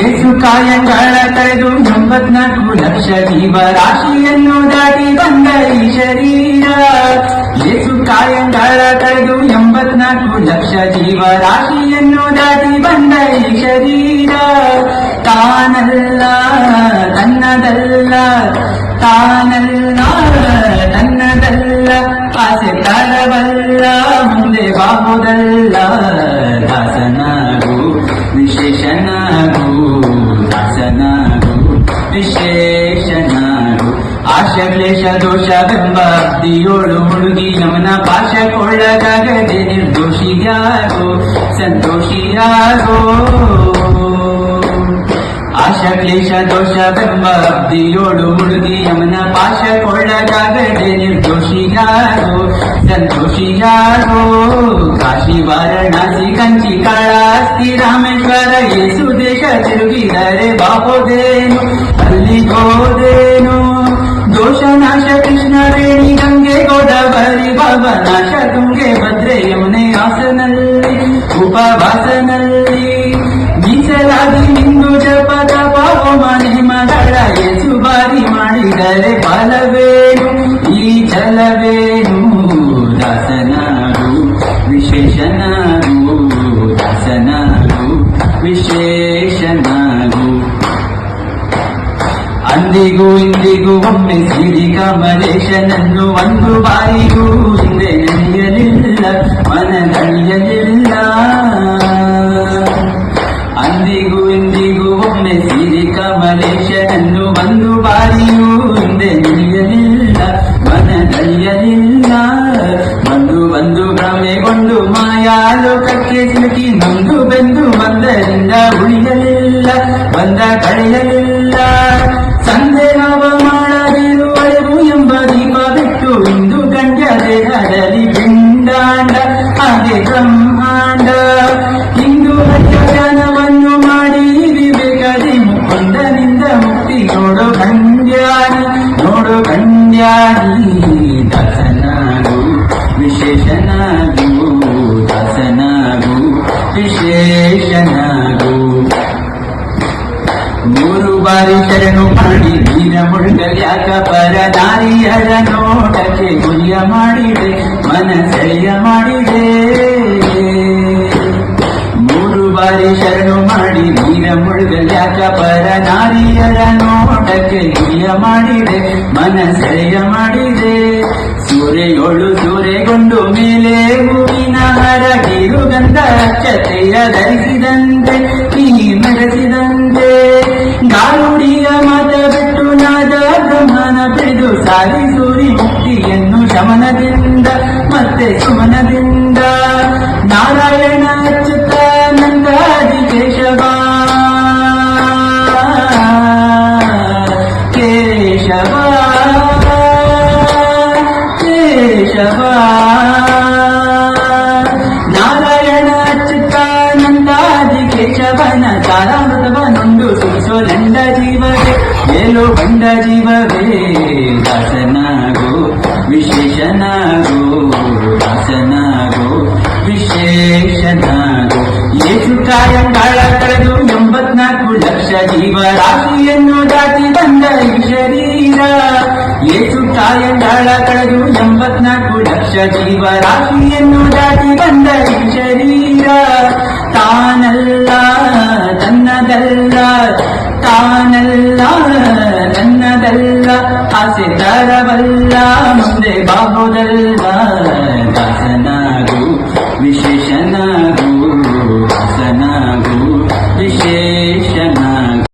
ಏಸು ಕಾಯಂಗಳ ಕಳೆದು ಎಂಬತ್ನಾಲ್ಕು ಲಕ್ಷ ಜೀವರಾಶಿಯನ್ನು ದಾಟಿ ಬಂದ ಈ ಶರೀರ. ಏಸು ಕಾಯಂಗಳ ಕಳೆದು ಎಂಬತ್ನಾಲ್ಕು ಲಕ್ಷ ಜೀವ ರಾಶಿಯನ್ನು ದಾಟಿ ಬಂದ ಈ ಶರೀರ. ತಾನಲ್ಲ, ತನ್ನದಲ್ಲ ತಾನಲ್ಲ ತರವಲ್ಲ ಮುಂದೆ ಬಾಹುದಲ್ಲ. ದಾಸನಾಗು, ವಿಶೇಷನಾಗು ದಾಸನಾಗು, ವಿಶೇಷನಾಗು. ಆಶ ಕ್ಲೇಶ ದೋಷವೆಂಬ ಅಬ್ದಿಯೋಳು ಹುಡುಗಿ ಪಾಶ ಪಾಶಕ್ಕೊಳಗಾಗದೆ ನಿರ್ದೋಷಿಯಾಗೋ, ಸಂತೋಷಿಯಾಗೋ. ಆಶ ಕ್ಲೇಶ ದೋಷವೆಂಬ ಅಬ್ದಿಯೋಳು ಹುಡುಗಿ ಯಮನ ಪಾಶ ನಿರ್ದೋಷಿಯಾಗೋ జన్మషియారో కాశీ వారణాసి కంచి కళాస్తి రామేశ్వర యేసు దేశ తిరుగిదరే బాపోదేను అల్లిగోదేను దోషనాశ కృష్ణ రేణి గంగే గోదావరి భవనాశ ಅಂದಿಗೂ ಇಂದಿಗೂ ಒಮ್ಮೆ ಸಿರಿ ಕಮಲೇಶನನ್ನು ಒಂದು ಬಾರಿಗೂ ಹಿಂದೆ ನಡೆಯಲಿಲ್ಲ ಮನದಳಿಯಲಿಲ್ಲ ಅಂದಿಗೂ ಇಂದಿಗೂ ಒಮ್ಮೆ ಸಿರಿ ಕಮಲೇಶನನ್ನು ಒಂದು ಬಾರಿಯೂ ಹಿಂದೆ ನಡೆಯಲಿಲ್ಲ ಮನದಳಿಯಲಿಲ್ಲ ಬಂದು ಬಂದು ಭ್ರಮೆಗೊಂಡು ಮಾಯಾಲೋಕಕ್ಕೆ ಸಿಲುಕಿ ನೊಂದು ಬೆಂದು ಬಂದರಿಂದ ಉಳಿಯಲಿಲ್ಲ ಬಂದ ಕಳೆಯಲಿಲ್ಲ ದಾಸನಾಗು ವಿಶೇಷನಾಗು ದಾಸನಾಗು, ವಿಶೇಷನಾಗು. ಮೂರು ಬಾರಿ ಶರಣು ಮಾಡಿ ವೀರ ಮುಳುಗಲ್ಯಾಕ ಪರ ನಾರಿಯರ ನೋಟಕ್ಕೆ ಗುರಿಯ ಮಾಡಿದೆ ಮನ ಸೆಳೆಯ ಮಾಡಿದೆ. ಮೂರು ಬಾರಿ ಶರಣು ಮಾಡಿ ಮುಳುಗಲ್ಯಾಕ ಪರ ನಾರಿಯರ ನೋಟಕ್ಕೆ ಗುರಿಯ ಮಾಡಿದೆ ಮನ ಸೆಳೆಯ ಮಾಡಿದೆ. ಸೂರೆಯೋಳು ಸೂರೆಗೊಂಡು ಮೇಲೆ ಹೂವಿನ ಹರ ಕಿರುಗಂಧ ಕತೆಯ ಧರಿಸಿದಂತೆ ಈ ನಡೆಸಿದಂತೆ ಗಾರುಡಿಯ ಮತ ಬಿಟ್ಟು ನಾದ ಬ್ರಹ್ಮನ ಬಿಡಿದು ಸಾರಿ ಸೂರಿ ಮುಕ್ತಿಯನ್ನು ಶಮನದಿಂದ, ಮತ್ತೆ ಸುಮನದಿಂದ. ನಾರಾಯಣ ಕೇಶವ ಕೇಶವ ನಾರಾಯಣ ಅಚ್ಯುತಾನಂದಾದಿ ಕೇಶವನ ತಾರಾಮೃತವನುಂಡು ಸುರಿಸೋ ದಂಡ ಜೀವವೇ ಏಲೋ ಬಂಡ ಜೀವವೇ ದಾಸನಾಗೋ ವಿಶೇಷನಾಗೋ ದಾಸನಾಗೋ ವಿಶೇಷನಾಗೋ ಏಸು ಕಾಯಂಗಾಳ ಕಳೆದು ಎಂಬತ್ನಾಲ್ಕು ಲಕ್ಷ ಜೀವರಾಶಿಯನ್ನು ದಾಟಿ ಬಂದ ಈ ಏಸು ತಾಯಂದಾಳ ಕಳೆದು ಎಂಬತ್ನಾಲ್ಕು ಲಕ್ಷ ಜೀವರಾಶಿಯನ್ನು ದಾಟಿ ಬಂದ ಶರೀರ ತಾನಲ್ಲ